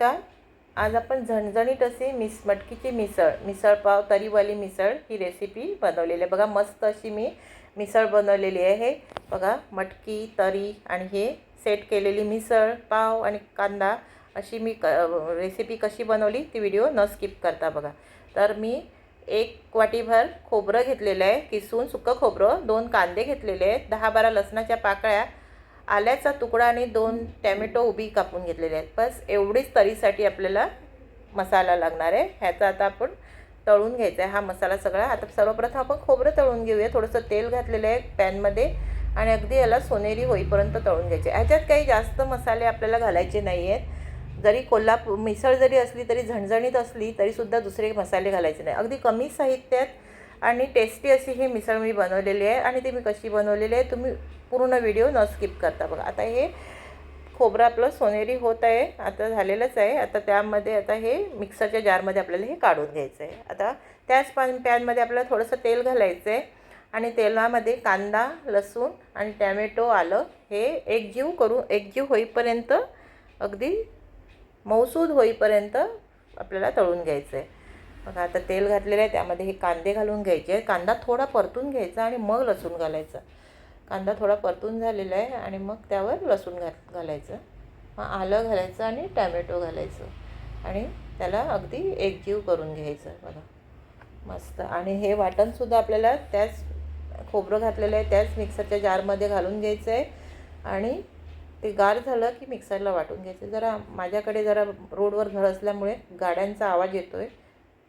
नमस्कार. आज आपण झणझणीत असे मिस मटकीची मिसळ मिसळपाव तरीवाली मिसळ ही रेसिपी बनवलेली आहे. बघा मस्त अशी मी मिसळ बनवलेली आहे. बघा मटकी तरी आणि हे सेट केलेली मिसळ पाव आणि कांदा अशी मी क रेसिपी कशी बनवली ती व्हिडिओ न स्किप करता बघा. तर मी एक वाटीभर खोबरं घेतलेलं आहे किसून सुकं खोबरं दोन कांदे घेतलेले आहेत दहा बारा लसणाच्या पाकळ्या आल्याचा तुकडा आणि दोन टॅमॅटो उभी कापून घेतलेले आहेत. बस एवढीच तरीसाठी आपल्याला मसाला लागणार आहे. ह्याचा आता आपण तळून घ्यायचा आहे हा मसाला सगळा. आता सर्वप्रथम आपण खोबरं तळून घेऊया. थोडंसं तेल घातलेलं आहे पॅनमध्ये आणि अगदी याला सोनेरी होईपर्यंत तळून घ्यायचे. ह्याच्यात काही जास्त मसाले आपल्याला घालायचे नाही आहेत जरी कोल्हापूर मिसळ जरी असली तरी झणझणीत असली तरीसुद्धा दुसरे मसाले घालायचे नाही. अगदी कमी साहित्यात आणि टेस्टी अशी ही मिसळ मी बनवलेली आहे आणि ती मी कशी बनवलेली आहे तुम्ही पूर्ण व्हिडिओ न स्किप करता बघा. आता हे खोबरं आपलं सोनेरी होत आहे आता झालेलंच आहे. आता त्यामध्ये आता हे मिक्सरच्या जारमध्ये आपल्याला हे काढून घ्यायचं आहे. आता त्याच पॅन पॅनमध्ये आपल्याला थोडंसं तेल घालायचं आहे आणि तेलामध्ये कांदा लसूण आणि टॅमॅटो आलं हे एकजीव करून एकजीव होईपर्यंत अगदी मऊसूद होईपर्यंत आपल्याला तळून घ्यायचं आहे. बघा आता तेल घातलेलं आहे त्यामध्ये हे कांदे घालून घ्यायचे कांदा थोडा परतून घ्यायचा आणि मग लसूण घालायचं. कांदा थोडा परतून झालेला आहे आणि मग त्यावर लसूण घात घालायचं. मग आलं घालायचं आणि टॅमॅटो घालायचं. आणि त्याला अगदी एकजीव करून घ्यायचं बघा. मस्त. आणि हे वाटणसुद्धा आपल्याला त्याच खोबरं घातलेलं आहे त्याच मिक्सरच्या जारमध्ये घालून घ्यायचं आहे. आणि ते गार झालं की मिक्सरला वाटून घ्यायचं. जरा माझ्याकडे जरा रोडवर घर असल्यामुळे गाड्यांचा आवाज येतो आहे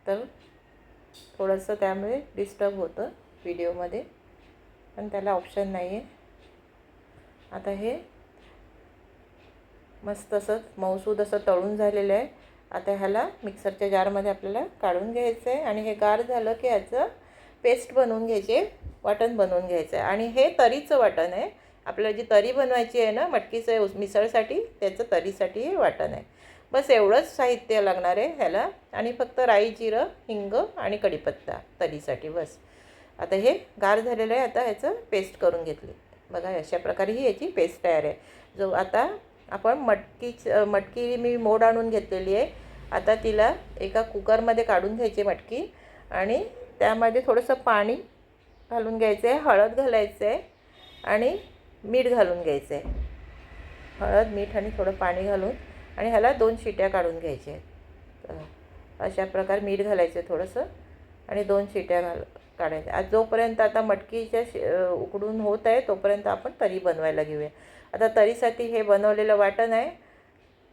तर थोडंसं त्यामुळे डिस्टर्ब होतं व्हिडिओमध्ये पण त्याला ऑप्शन नाही आहे आता हे मस्त असं मऊसूद असं तळून झालेलं आहे. आता ह्याला मिक्सरच्या जारमध्ये आपल्याला काढून घ्यायचं आहे आणि हे गार झालं की ह्याचं पेस्ट बनवून घ्यायचे वाटण बनवून घ्यायचं आहे आणि हे तरीचं वाटण आहे. आपल्याला जी तरी बनवायची आहे ना मटकीचं मिसळसाठी त्याचं तरीसाठी हे वाटण आहे. बस एवढंच साहित्य लागणार आहे ह्याला. आणि फक्त राई जिरं हिंग आणि कढीपत्ता तरीसाठी बस. आता हे गार झालेलं आहे आता ह्याचं पेस्ट करून घेतली. बघा अशा प्रकारे ही याची पेस्ट तयार आहे. जो आता आपण मटकीच मटकी मी मोड आणून घेतलेली आहे. आता तिला एका कुकरमध्ये काढून घ्यायची मटकी आणि त्यामध्ये थोडंसं पाणी घालून घ्यायचं आहे हळद घालायचं आहे आणि मीठ घालून घ्यायचं आहे हळद मीठ आणि थोडं पाणी घालून आणि ह्याला दोन शिट्या काढून घ्यायच्या आहेत. अशा प्रकारे मीठ घालायचं थोडंसं आणि दोन शिट्या घाल काढायच्या. आज जोपर्यंत आता मटकीच्या शि उकडून होत आहे तोपर्यंत आपण तरी बनवायला घेऊया. आता तरीसाठी हे बनवलेलं वाटण आहे.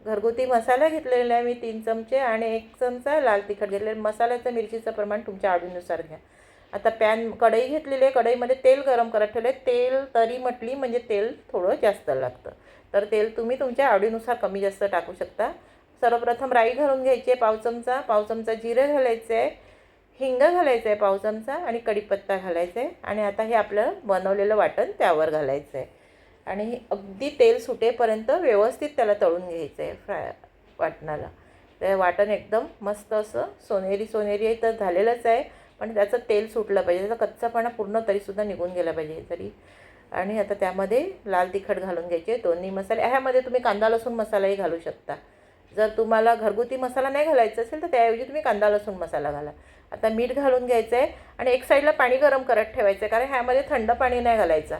घरगुती मसाला घेतलेला आहे मी तीन चमचे आणि एक चमचा लाल तिखट घेतलेलं मसाल्याचं मिरचीचं प्रमाण तुमच्या आवडीनुसार घ्या. आता पॅन कढई घेतलेली आहे. कढईमध्ये तेल गरम करत ठेवले तेल तरी म्हटली म्हणजे तेल थोडं जास्त लागतं. तर तेल तुम्ही तुमच्या आवडीनुसार कमी जास्त टाकू शकता. सर्वप्रथम राई घालून घ्यायची आहे पाव चमचा. पाव चमचा जिरं घालायचं आहे. हिंग घालायचं आहे पाव चमचा आणि कढीपत्ता घालायचा आहे. आणि आता हे आपलं बनवलेलं वाटण त्यावर घालायचं आहे. आणि अगदी तेल सुटेपर्यंत व्यवस्थित त्याला तळून घ्यायचं आहे फ्राय वाटणाला. ते वाटण एकदम मस्त असं सोनेरी सोनेरी तर झालेलंच आहे. पण त्याचं तेल सुटलं पाहिजे. त्याचा कच्चापणा पूर्ण तरीसुद्धा निघून गेला पाहिजे. तरी आणि आता त्यामध्ये लाल तिखट घालून घ्यायचे दोन्ही मसाले. ह्यामध्ये तुम्ही कांदा लसूण मसालाही घालू शकता. जर तुम्हाला घरगुती मसाला नाही घालायचा असेल तर त्याऐवजी तुम्ही कांदा लसूण मसाला घाला. आता मीठ घालून घ्यायचं आहे आणि एक साईडला पाणी गरम करत ठेवायचं आहे कारण ह्यामध्ये थंड पाणी नाही घालायचा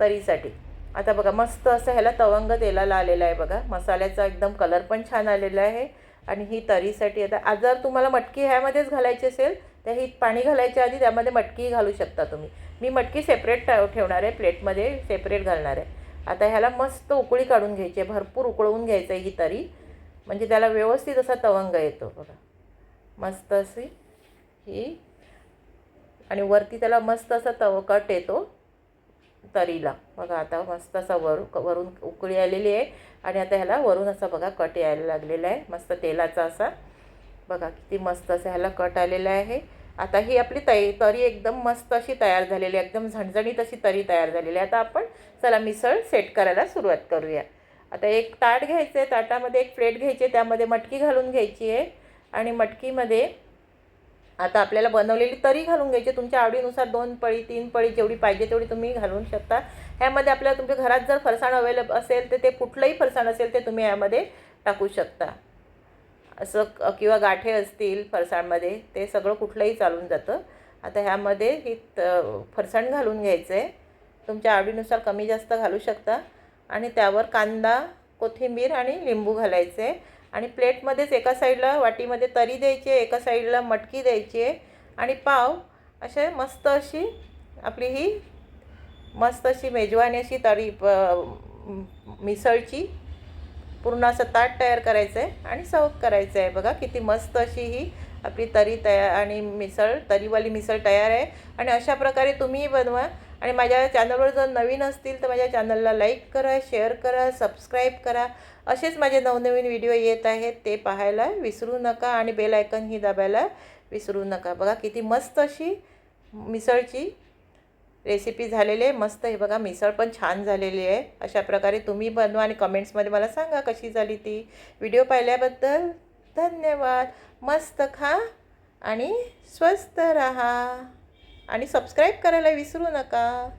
तरीसाठी. आता बघा मस्त असं ह्याला तवंग तेलाला आलेला आहे बघा. मसाल्याचा एकदम कलर पण छान आलेला आहे. आणि ही तरीसाठी आता आज जर तुम्हाला मटकी ह्यामध्येच घालायची असेल तर ही पाणी घालायच्या आधी त्यामध्ये मटकी घालू शकता तुम्ही. मी मटकी सेपरेट ठेवणार आहे प्लेटमध्ये सेपरेट घालणार आहे. आता ह्याला मस्त उकळी काढून घ्यायची आहे भरपूर उकळवून घ्यायचं आहे ही तरी. म्हणजे त्याला व्यवस्थित असा तवंग येतो बघा. मस्त अशी ही. आणि वरती त्याला मस्त असा तव कट येतो तरीला. बघा आता मस्त असा वरून वरून उकळी आलेली आहे. आणि आता ह्याला वरून असा बघा कट यायला लागलेला आहे. मस्त तेलाचा असा. बघा किती मस्त असं ह्याला कट आलेला आहे. आता ही आपली तय तरी एकदम मस्त अशी तयार झालेली आहे एकदम झणझणीत अशी तरी तयार झालेली आहे. आता आपण चला मिसळ सेट करायला सुरुवात करूया. आता एक ताट घ्यायचं आहे ताटामध्ये एक प्लेट घ्यायची आहे त्यामध्ये मटकी घालून घ्यायची आहे आणि मटकीमध्ये आता आपल्याला बनवलेली तरी घालून घ्यायची तुमच्या आवडीनुसार दोन पळी तीन पळी जेवढी पाहिजे तेवढी तुम्ही घालून शकता. ह्यामध्ये आपल्याला तुमच्या घरात जर फरसाण अवेलेबल असेल तर ते कुठलंही फरसाण असेल ते तुम्ही यामध्ये टाकू शकता. असं किंवा गाठे असतील फरसाणमध्ये ते सगळं कुठलंही चालून जातं. आता ह्यामध्ये ही त फरसाण घालून घ्यायचं आहे तुमच्या आवडीनुसार कमी जास्त घालू शकता. आणि त्यावर कांदा कोथिंबीर आणि लिंबू घालायचे. आहे आणि प्लेटमध्येच एका साईडला वाटीमध्ये तरी द्यायची आहे एका साईडला मटकी द्यायची. आहे आणि पाव असे मस्त अशी आपली ही मस्त अशी मेजवानी अशी तरी प मिसळची पूर्ण असं ताट तयार करायचं आहे आणि सर्व करायचं आहे बघा किती मस्त अशी ही आपली तरी तयार आणि मिसळ तरीवाली मिसळ तयार आहे. आणि अशा प्रकारे तुम्हीही बनवा. आणि माझ्या चॅनलवर जर नवीन असतील तर माझ्या चॅनलला लाईक करा शेअर करा सबस्क्राईब करा. असेच माझे नवनवीन व्हिडिओ येत आहेत ते पाहायला विसरू नका आणि बेल आयकनही दाबायला विसरू नका. बघा किती मस्त अशी मिसळची रेसिपी झालेली आहे. मस्त हे बघा मिसळ पण छान झालेली आहे. अशा प्रकारे तुम्ही बनवा आणि कमेंट्समध्ये मला सांगा कशी झाली ती. व्हिडिओ पाहिल्याबद्दल धन्यवाद. मस्त खा आणि स्वस्त रहा. आणि सबस्क्राईब करायला विसरू नका.